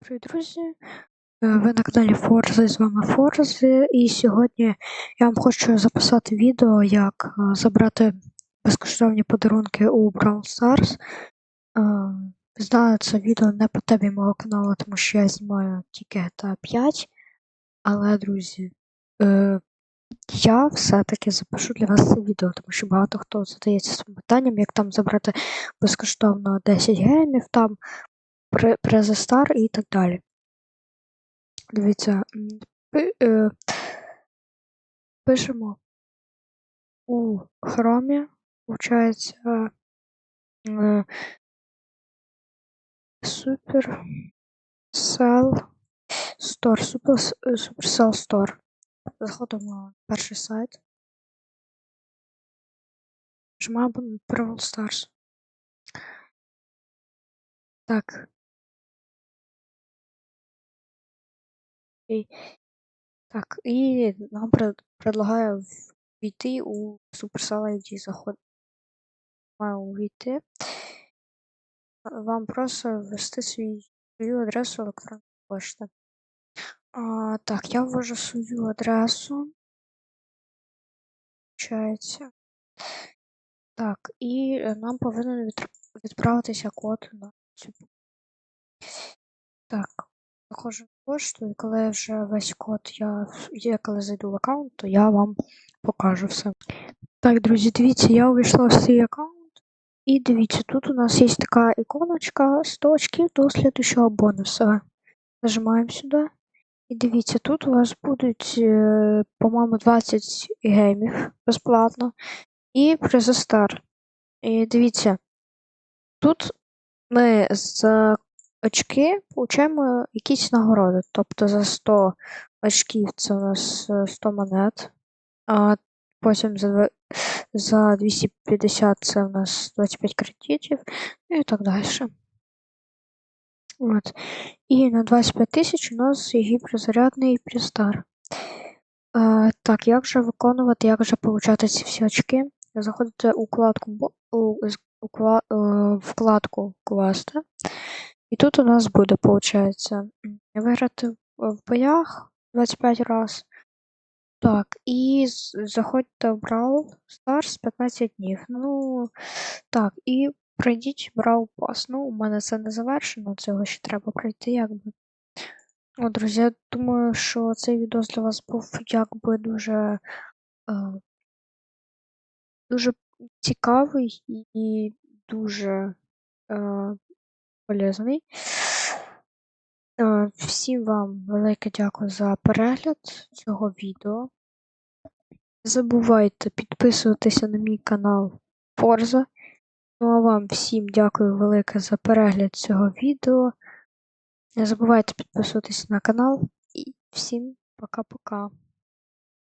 Привіт, друзі! Е, Ви на каналі Форзи, з вами Форзи, і сьогодні я вам хочу записати відео, як е, забрати безкоштовні подарунки у Brawl Stars. Е, Знаю, це відео не по темі мого каналу, тому що я знімаю тільки GTA 5. Але, друзі, я все-таки запишу для вас це відео, тому що багато хто задається цим питанням, як там забрати безкоштовно 10 геймів, там Презестар і так далі. Дивіться, е, пишемо у хромі, виходить, е, Supercell Store, Super, Supercell Store. Заходимо на перший сайт. Нажимаємо Brawl Stars. Так. І, так, і нам пред, предлагає війти у Supercell ID. Заходимо увійти. Вам просто ввести свій, свою адресу електронної пошти. А, так, я ввожу свою адресу. Получається. Так, і е, нам повинен відправитися код на цю. Так, заходжу і коли вже весь код я, я коли зайду в аккаунт, то я вам покажу все. Так, друзі, дивіться, я увійшла в свій аккаунт. І дивіться, тут у нас є така іконочка 100 очків до слідущого бонуса. Нажимаємо сюди. І дивіться, тут у вас будуть, е, по-моєму, 20 геймів безплатно. І Презостар. І дивіться, тут ми за очки получаємо якісь нагороди. Тобто за 100 очків це у нас е, 100 монет. А потім за, за 250 це у нас 25 кредитів і так далі. От. І на 25 тисяч у нас є гіперзарядний престар. Е, так, як же виконувати, як же получати ці всі очки? Заходите у вкладку, у, е, вкладку класти. І тут у нас буде, виходить, виграти в боях 25 раз. Так, і заходьте в Brawl Stars 15 днів. Ну, так, і пройдіть Brawl Pass. Ну, у мене це не завершено, цього ще треба пройти, якби. О, друзі, я думаю, що цей відео для вас був якби дуже, е, дуже цікавий і дуже е, полезний. Всім вам велике дякую за перегляд цього відео. Не забувайте підписуватися на мій канал Forza. Ну а вам всім дякую велике за перегляд цього відео. Не забувайте підписуватися на канал і всім пока-пока.